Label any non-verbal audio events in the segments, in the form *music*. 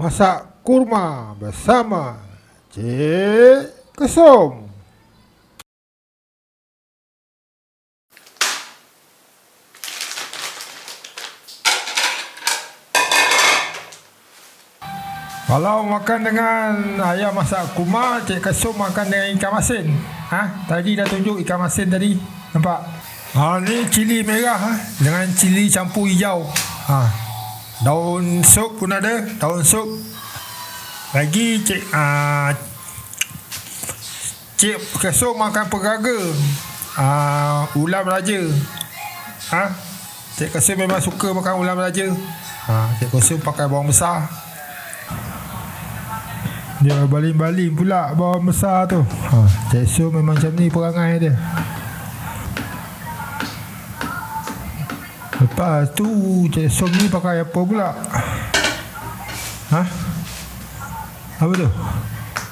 Masak kurma bersama Cik Kesum. Kalau makan dengan ayam masak kurma, Cik Kesum makan dengan ikan masin. Ha? Tadi dah tunjuk ikan masin tadi. Nampak? Ha, ni cili merah ha? dengan cili campur hijau. Ha. Daun sup pun ada, daun sup. Lagi cik uh, Cik Kesum makan peraga. Uh, ulam raja. Ha? Cik Kesum memang suka makan ulam raja. Ha, Cik Kesum pakai bawang besar. Dia baling-baling pula bawang besar tu. Ha, Cik Su memang macam ni perangai dia. Lepas tu Som ni pakai apa pula? Ha? Apa tu?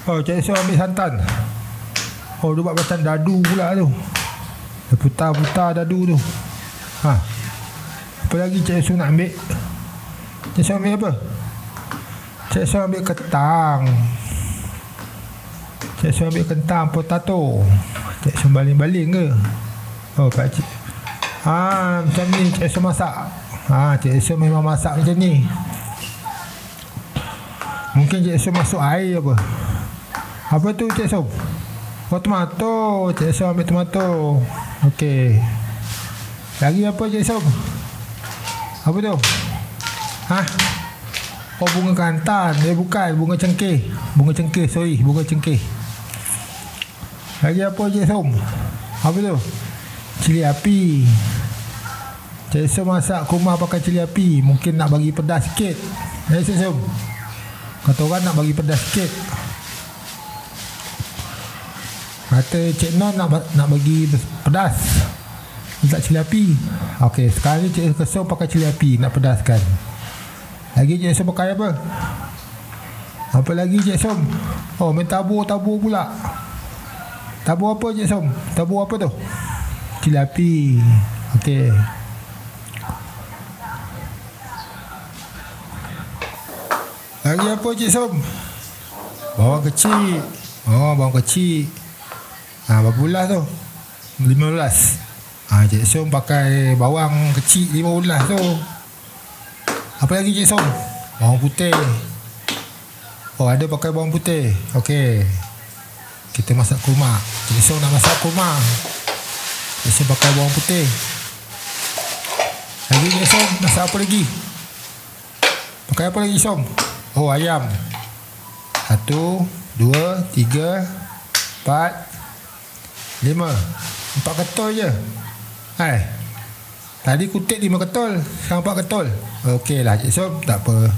Oh, Cik ambil santan. Oh, dia buat macam dadu pula tu. Dia putar-putar dadu tu. Ha? Apa lagi Cik Som nak ambil? Cik ambil apa? Cik Som ambil ketang. Cik ambil kentang potato. Cik Som baling-baling ke? Oh, Pak Cik. Ha, macam ni Cik Som masak. Ha, Cik Som memang masak macam ni. Mungkin Cik Som masuk air apa? Apa tu Cik Som? Oh, tomato. Cik Som ambil tomato. Okey. Lagi apa Cik Som? Apa tu? Ha? Oh, bunga kantan. Eh, bukan. Bunga cengkeh. Bunga cengkeh, sorry. Bunga cengkeh. Lagi apa Cik Som? Apa tu? Cili api. Cik Som masak kurma pakai cili api. Mungkin nak bagi pedas sikit. Eh Cik Som? Kata orang nak bagi pedas sikit. Kata Cik Non nak, nak bagi pedas. Letak cili api. Okey, sekarang ni Cik Som pakai cili api nak pedaskan. Lagi Cik Som pakai apa? Apa lagi Cik Som? Oh, main tabur-tabur pula. Tabur apa Cik Som? Tabur apa tu? Cili api. Okey. Lagi apa Cik Som? Bawang kecil. Oh, bawang kecil. Ha, berapa belas tu? 15. Ha, Cik Som pakai bawang kecil 15 tu. Apa lagi Cik Som? Bawang putih. Oh, ada pakai bawang putih. Okey. Kita masak kurma. Cik Som nak masak kurma. Som pakai bawang putih. Lagi Cik Som, masak apa lagi? Pakai apa lagi Som? Oh, ayam. Satu, dua, tiga, empat, lima. Empat ketol je. Hai. Tadi kutip lima ketol. Sekarang empat ketol. Okey lah Cik Som, tak apa.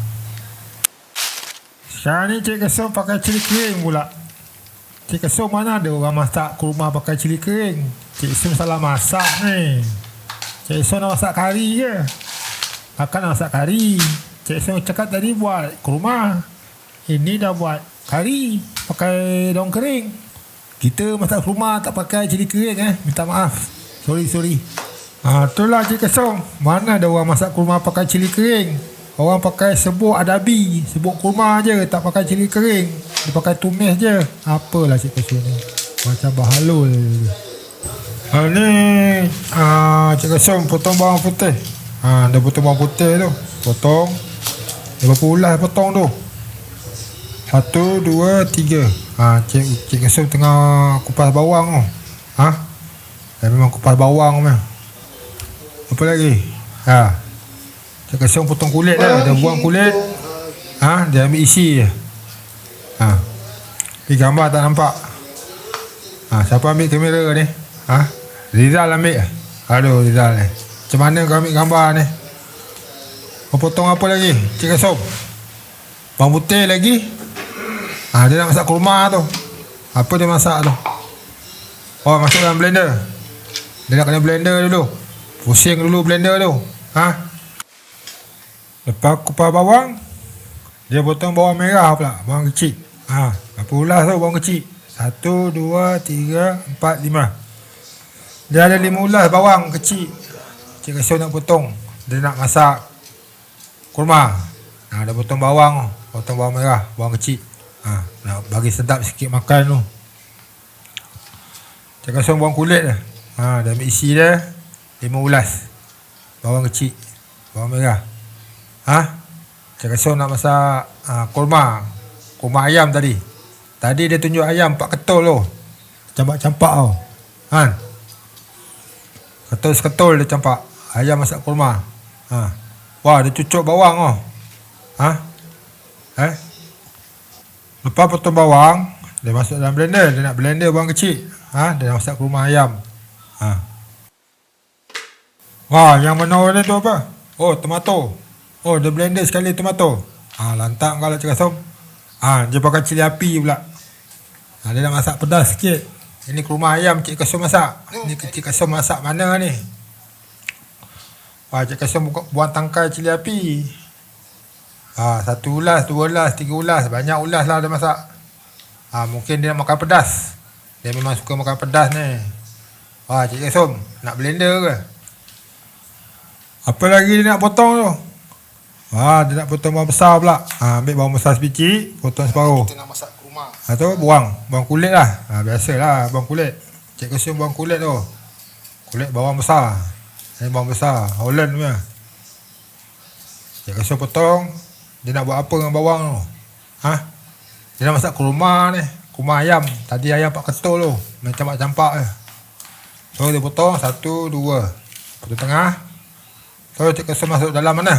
Sekarang ni Cik Som pakai cili kering pula. Cik Som mana ada orang masak kurma pakai cili kering? Cik Som salah masak ni. Cik Som nak masak kari je. Akan nak masak kari. Cik Som cakap tadi buat kurma. Ini dah buat kari pakai daun kering. Kita masak kurma tak pakai cili kering eh. Minta maaf. Sorry, sorry. Ha, itulah Cik Som. Mana ada orang masak kurma pakai cili kering? Orang pakai sebuk adabi, sebuk kurma je, tak pakai cili kering. Dia pakai tumis je. Apalah Cik Som ni. Macam bahalul. Ha, ni ha, Cik Som potong bawang putih. Ha, dah potong bawang putih tu. Potong. Dia berapa ulas potong tu? Satu, dua, tiga. Ha, Cik, Cik Som tengah kupas bawang tu. Ha? Dia memang kupas bawang memang. Apa lagi? Ha. Cik Som potong kulit dah. Dia buang kulit. Ha, dia ambil isi je. Ha. Ni gambar tak nampak. Ha, siapa ambil kamera ni? Ha? Rizal ambil. Aduh, Rizal ni. Macam mana kau ambil gambar ni? Kau potong apa lagi? Cik Som. Bawang putih lagi. Ha, dia nak masak kurma tu. Apa dia masak tu? Oh, masuk dalam blender. Dia nak kena blender dulu. Pusing dulu blender tu. Ha? Lepas kupas bawang, dia potong bawang merah pula. Bawang kecil. Ha, berapa ulas tu bawang kecil? Satu, dua, tiga, empat, lima. Dia ada lima ulas bawang kecil. Cik Kesau nak potong. Dia nak masak kurma. Ha, dia potong bawang. Potong bawang merah, bawang kecil. Ha, nak bagi sedap sikit makan tu. Cik kosong bawang kulit dah. Ha, dah ambil isi dia. Lima ulas. Bawang kecil. Bawang merah. Ha? Cik kosong nak masak ha, kurma. Kurma ayam tadi. Tadi dia tunjuk ayam pak ketul tu. Campak-campak tau. Ha? Ketul-seketul dia campak. Ayam masak kurma. Ha. Wah, dia cucuk bawang tu. Ha? Eh? Lepas potong bawang, dia masuk dalam blender. Dia nak blender bawang kecil. Ha? Dia nak masak kurma ayam. Ha. Wah, yang mana ni tu apa? Oh, tomato. Oh, dia blender sekali tomato. Ha, lantak kalau cakap som. Ha, dia pakai cili api pula. Ha, dia nak masak pedas sikit. Ini kurma ayam Cik Kasum masak. Ini Cik Kasum masak mana ni? Wah, Cik Kasum buang tangkai cili api. Ha, satu ulas, dua ulas, tiga ulas. Banyak ulas lah dia masak. Ha, mungkin dia nak makan pedas. Dia memang suka makan pedas ni. Wah, Cik Kasum, nak blender ke? Apa lagi dia nak potong tu? Ha, dia nak potong bawang besar pula. Ha, ambil bawang besar sebiji, potong separuh. Kita nak masak tu buang. Buang kulit lah. Ha, biasalah buang kulit. Cik Kasum buang kulit tu. Kulit bawang besar. Ini bawang besar. Holland punya. Cik Kasum potong. Dia nak buat apa dengan bawang tu? Ha? Dia nak masak kurma ni. Kurma ayam. Tadi ayam pak ketul tu. Main campak-campak je. So dia potong. Satu, dua. Potong tengah. So Cik Kasum masuk dalam mana?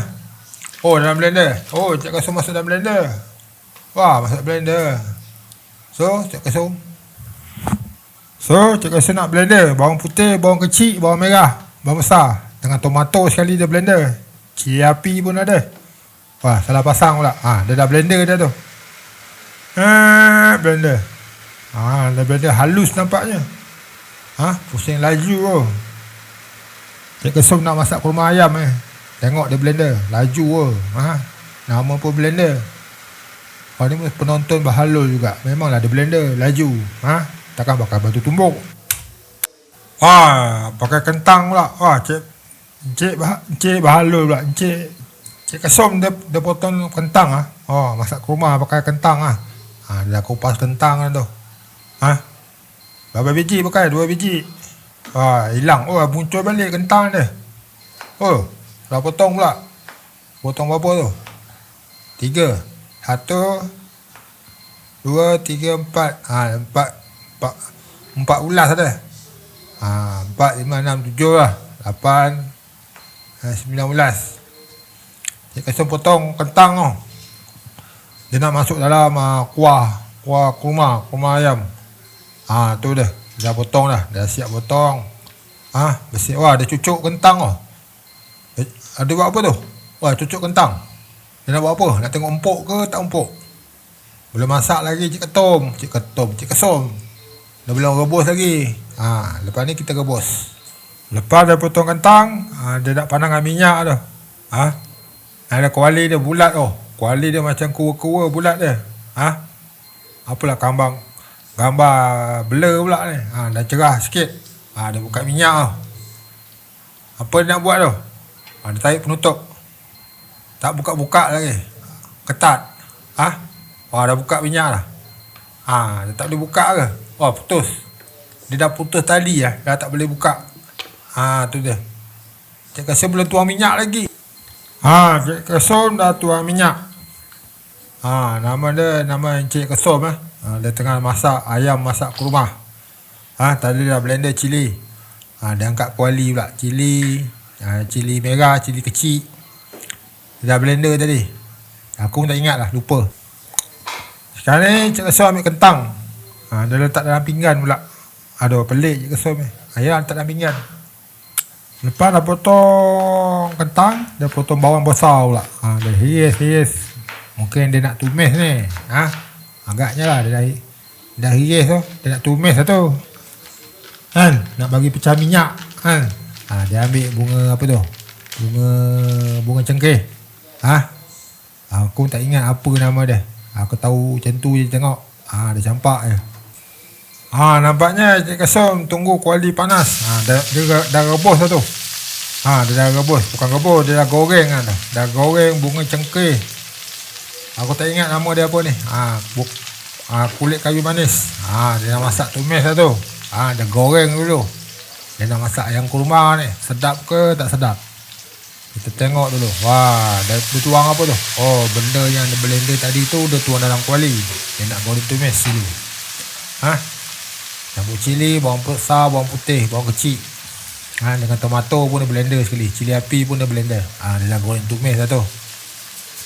Oh dalam blender. Oh Cik Kasum masuk dalam blender. Wah masuk blender. So Cik Kasum. So Cik Kasum nak blender. Bawang putih, bawang kecil, bawang merah. Bawang besar. Dengan tomato sekali dia blender. Cili api pun ada. Wah, salah pasang pula. Ha, dia dah blender dia tu. Ha, blender. Ha, dah blender halus nampaknya. Ha, pusing laju tu. Cik Kesum nak masak kurma ayam eh. Tengok dia blender. Laju tu. Ha, nama pun blender. Oh, ni penonton berhalul juga. Memanglah dia blender. Laju. Ha, takkan pakai batu tumbuk. Wah, pakai kentang pula. Wah, cik Cik, bah, cik berhalul pula. Cik Cik Kesom dia, dia potong kentang ah. Oh, masak kurma pakai kentang ah. Ha, dia dah kupas kentang lah tu. Ha? Berapa biji pakai? Dua biji. Ha, hilang. Oh, muncul balik kentang dia. Oh, dah potong pula. Potong berapa tu? Tiga. Satu. Dua, tiga, empat. Ha, empat. Empat, empat ulas ada. Ha, empat, lima, enam, tujuh lah. Lapan. Ha, sembilan ulas. Cik Kasum potong kentang tu. Dia nak masuk dalam uh, kuah. Kuah kurma. Kurma ayam. Ha, tu dah. Dah potong dah. Dah siap potong. Ha, bersih. Wah, dia cucuk kentang tu. Eh, ada buat apa tu? Wah, cucuk kentang. Dia nak buat apa? Nak tengok empuk ke tak empuk? Belum masak lagi Cik Ketum. Cik Ketum. Cik Kesum. Dah belum rebus lagi. Ha, lepas ni kita rebus. Lepas dia potong kentang, ha, dia nak panangkan minyak tu. Ha, ada kuali dia bulat oh. Kuali dia macam kura-kura bulat dia. Ha? Apalah kambang gambar blur pula ni. Ha, dah cerah sikit. Ha, dia buka minyak oh. Apa dia nak buat tu? Ha, dia tarik penutup. Tak buka-buka lagi. Ketat. Ha? Wah, dah buka minyak dah. Ha, dia tak boleh buka ke? Wah, putus. Dia dah putus tali lah. Dah tak boleh buka. Ha, tu dia. Cik kasi belum tuang minyak lagi. Ha, Cik Kesom dah tuang minyak. Ha, nama dia nama Encik Kesom eh. Ha, dia tengah masak ayam masak kurma. Ha, tadi dah blender cili. Ha, dia angkat kuali pula. Cili, ha, cili merah, cili kecil. Dah blender tadi. Aku pun tak ingat lah, lupa. Sekarang ni Cik Kesom ambil kentang. Ha, dia letak dalam pinggan pula. Aduh, pelik Cik Kesom ni. Ayam letak dalam pinggan. Lepas dah potong kentang, dia potong bawang besar pula. Ha, dia hias, hias. Mungkin dia nak tumis ni. Ha? Agaknya lah dia dah, dah hias tu. Dia nak tumis lah tu. Kan? Nak bagi pecah minyak. Kan? Ha, dia ambil bunga apa tu? Bunga bunga cengkeh. Ha? Aku tak ingat apa nama dia. Aku tahu macam tu je tengok. Ha, dia campak je. Ha, nampaknya Cik Kasum tunggu kuali panas. Ha, dah, dia dah rebus tu. Ha, dia dah rebus. Bukan rebus, dia dah goreng kan. Dah, dah goreng bunga cengkeh. Aku tak ingat nama dia apa ni. Ha, buk, ha, kulit kayu manis. Ha, dia nak masak tumis tu. Ha, dia goreng dulu. Dia nak masak ayam kurma ni. Sedap ke tak sedap? Kita tengok dulu. Wah, dia tuang apa tu? Oh, benda yang dia blender tadi tu dia tuang dalam kuali. Dia nak goreng tumis dulu. Ha? Campur cili, bawang besar, bawang putih, bawang kecil. Ha, dengan tomato pun dia blender sekali. Cili api pun dia blender. Ha, dia nak goreng tumis lah tu.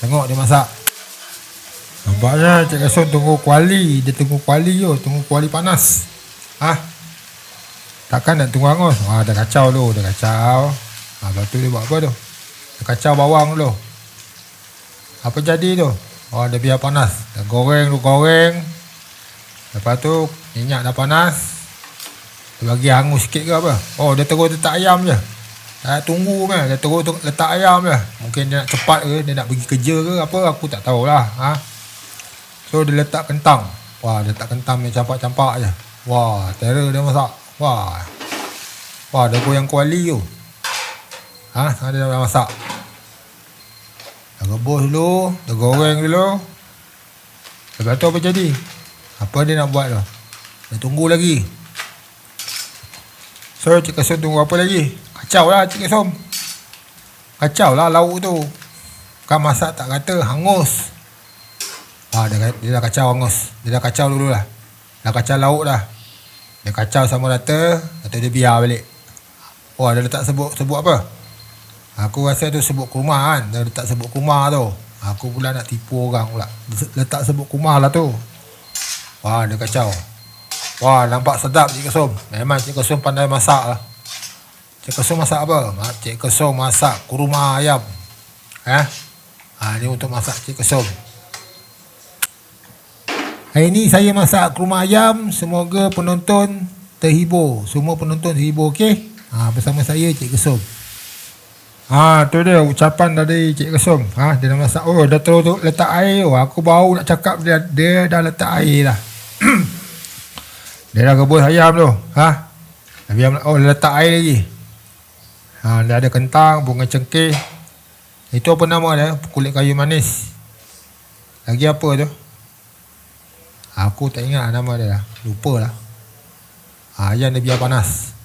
Tengok dia masak. Nampaknya Cik Kasun tunggu kuali. Dia tunggu kuali tu. Tunggu kuali panas. Ha? Takkan nak tunggu hangus. Ha, dah kacau tu. Dah kacau. Ha, lepas tu dia buat apa tu? Kacau bawang dulu. Apa jadi tu? Oh, dia biar panas. Dia goreng tu, goreng. Lepas tu, minyak dah panas. Dia bagi hangus sikit ke apa? Oh, dia terus letak ayam je. Tak tunggu kan. Dia terus letak ayam je. Mungkin dia nak cepat ke, dia nak pergi kerja ke apa, aku tak tahulah. Ha? So, dia letak kentang. Wah, dia letak kentang ni campak-campak je. Wah, terror dia masak. Wah. Wah, dia goyang kuali tu. Ha, ada dah masak. Dah rebus dulu, dah goreng dulu. Lepas tu apa jadi? Apa dia nak buat tu? Dia tunggu lagi. So, Cik Kasum tunggu apa lagi? Kacau lah Cik Kasum. Kacau lah lauk tu. Kan masak tak kata hangus. Ah, dia, dia dah kacau hangus. Dia dah kacau dulu lah. Dah kacau lauk dah. Dia kacau sama rata. Lepas dia biar balik. Oh, dia letak sebut sebut apa? Aku rasa tu sebut kurma kan. Dia letak sebut kurma tu. Aku pula nak tipu orang pula. Letak sebut kurma lah tu. Wah, dia kacau. Wah, nampak sedap Cik Kesum. Memang Cik Kesum pandai masak lah. Cik Kesum masak apa? Cik Kesum masak kurma ayam. Eh? Ha, ni untuk masak Cik Kesum. Hari ni saya masak kurma ayam. Semoga penonton terhibur. Semua penonton terhibur, okey? Ha, bersama saya Cik Kesum. Ha tu dia ucapan dari Cik Kesum. Ha dia dah masak. Oh dah terus letak air. Oh, aku baru nak cakap dia dia dah letak air dah. *clears throat* dia dah rebus ayam tu. Ha. Ayam oh letak air lagi. Ha dia ada kentang, bunga cengkeh. Itu apa nama dia? Kulit kayu manis. Lagi apa tu? Aku tak ingat nama dia dah. Lupa lah. Ha, ayam dia biar panas.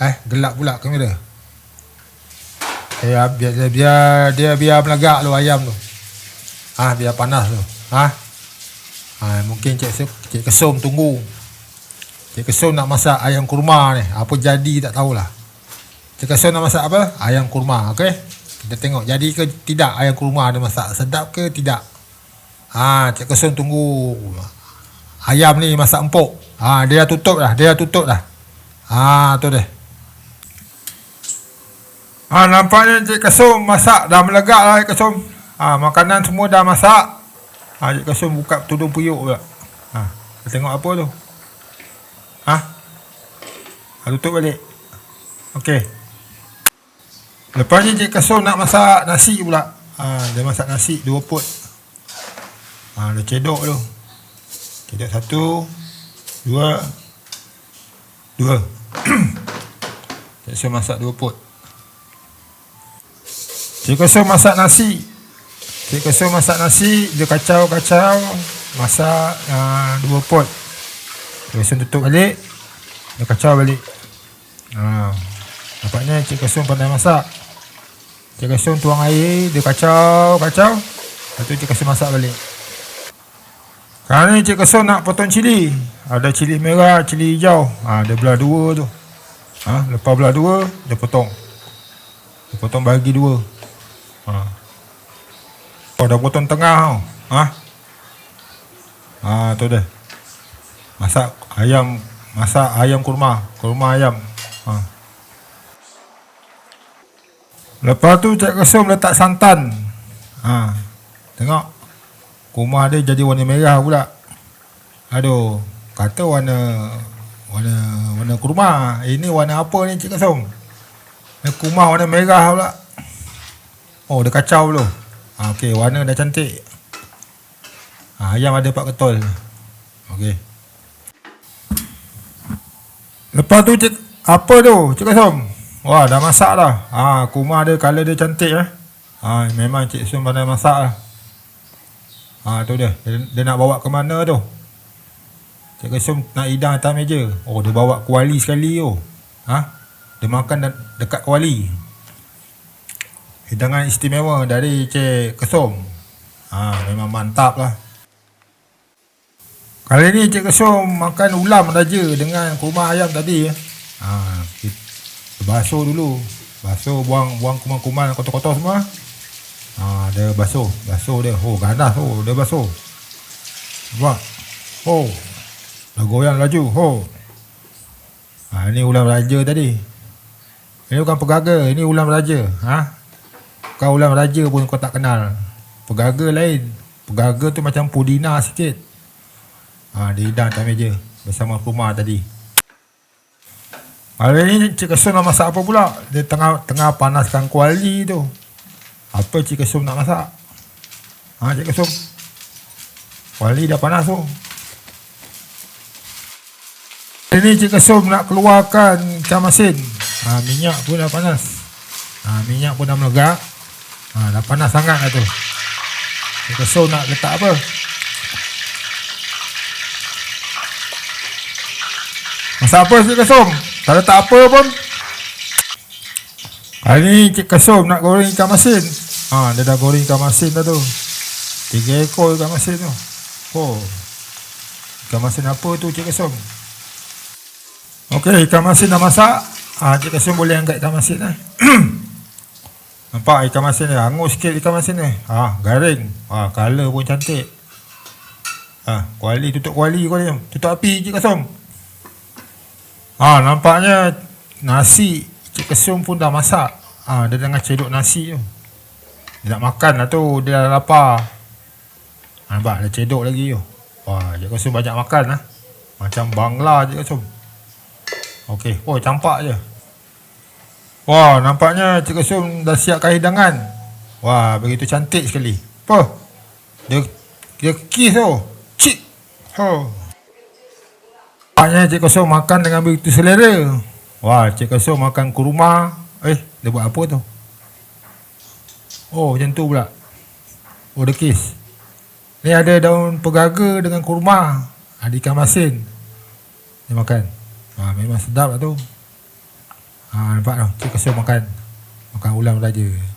Eh, gelap pula kamera. Ya, biar dia biar dia biar melegak lu ayam tu. Ah, ha, biar panas tu. Ha? Ha, mungkin cik cik kesum tunggu. Cik kesum nak masak ayam kurma ni. Apa jadi tak tahulah. Cik kesum nak masak apa? Ayam kurma, okey? Kita tengok jadi ke tidak ayam kurma dia masak. Sedap ke tidak? Ha, cik kesum tunggu. Ayam ni masak empuk. Ha, dia tutup dah. Dia tutup dah. Ha, tu dia. Ha, nampaknya Cik Kesum masak dah melegak lah Cik Kesum. Ha, makanan semua dah masak. Ha, Cik Kesum buka tudung puyuk pula. Ha, tengok apa tu. Ha? ha tutup balik. Okey. Lepas ni Cik Kesum nak masak nasi pula. Ha, dia masak nasi dua pot. Ha, dia cedok tu. Cedok satu. Dua. Dua. *coughs* Cik Kesum masak dua pot. Cik Kesum masak nasi. Cik Kesum masak nasi, dia kacau-kacau. Masak uh, dua pot. Cik Kesum tutup balik. Dia kacau balik. Uh, nampaknya Cik Kesum pandai masak. Cik Kesum tuang air, dia kacau-kacau. Lepas tu Cik Kesum masak balik. Sekarang ni Cik Kesum nak potong cili. Ada cili merah, cili hijau. Ha, dia belah dua tu. Ha, lepas belah dua, dia potong. Dia potong bagi dua. Ha. Oh, potong tengah tau. Ha? Ha, tu dah. Masak ayam, masak ayam kurma, kurma ayam. Ha. Lepas tu Cik Kesum letak santan. Ha. Tengok. Kurma dia jadi warna merah pula. Aduh, kata warna warna warna kurma. Ini warna apa ni Cik Kesum? Kurma warna merah pula. Oh, dia kacau dulu. Ha, Okey, warna dah cantik. Ha, ayam ada empat ketol. Okey. Lepas tu cik, apa tu? Cik Kasum. Wah, dah masak dah. Ha, kumah dia, color dia cantik eh. Ha, memang Cik Sum pandai masak lah. Ha tu dia. Dia, dia nak bawa ke mana tu? Cik Kesum nak hidang atas meja. Oh dia bawa kuali sekali tu. Ha? Dia makan de- dekat kuali. Hidangan istimewa dari Cik Kesum. Ha memang mantap lah. Kali ni Cik Kesum makan ulam raja dengan kurma ayam tadi. Ha, kita basuh dulu. Basuh buang buang kuman-kuman kotor-kotor semua. Ha, dia basuh. Basuh dia. Oh, ganas tu. Oh, dia basuh. Nampak? Oh. Dah goyang laju. Oh. Ha, ini ulam raja tadi. Ini bukan pegaga. Ini ulam raja. Ha? Kau ulam raja pun kau tak kenal. Pegaga lain. Pegaga tu macam pudina sikit. Ha, dia hidang atas meja. Bersama rumah tadi. Hari ni Cik Kesum nak masak apa pula? Dia tengah tengah panaskan kuali tu. Apa Cik Kesum nak masak? Ha Cik Kesum. Kuali dah panas tu. Hari ni Cik Kesum nak keluarkan ikan masin. Ha, minyak pun dah panas. Ha, minyak pun dah melegak. Ha, dah panas sangat lah tu. Cik Kesum nak letak apa? Masak apa Cik Kesum? Tak letak apa pun. Hari ni Cik Kesum nak goreng ikan masin. Ha, dia dah goreng ikan masin dah tu. Tiga ekor ikan masin tu. Oh. Ikan masin apa tu Cik Kesum? Okey, ikan masin dah masak. Ha, Cik Kesum boleh angkat ikan masin eh. *clears throat* Nampak ikan masin ni? Hangus sikit ikan masin ni. Ha, garing. Ha, color pun cantik. Ha, kuali tutup kuali kuali. Tutup api Cik Kesum. Ha, nampaknya nasi Cik Kesum pun dah masak. Ha, dia tengah cedok nasi tu. Dia nak makan lah tu. Dia dah lapar. Ha, nampak dia cedok lagi tu. Wah, Cik Kesum banyak makan lah. Macam bangla Cik Kesum. Okey. Oh, campak je. Wah, nampaknya Cik Kesum dah siapkan hidangan. Wah, begitu cantik sekali. Apa? Dia, dia kiss tu. Cik. Oh. Nampaknya Cik Kosong makan dengan begitu selera. Wah, Cik Kosong makan kurma. Eh, dia buat apa tu? Oh, macam tu pula. Oh, the kiss. Ni ada daun pegaga dengan kurma. Ada ikan masin. Dia makan. Ha, memang sedap lah tu. Ha, nampak tu. Cik Kosong makan. Makan ulam raja.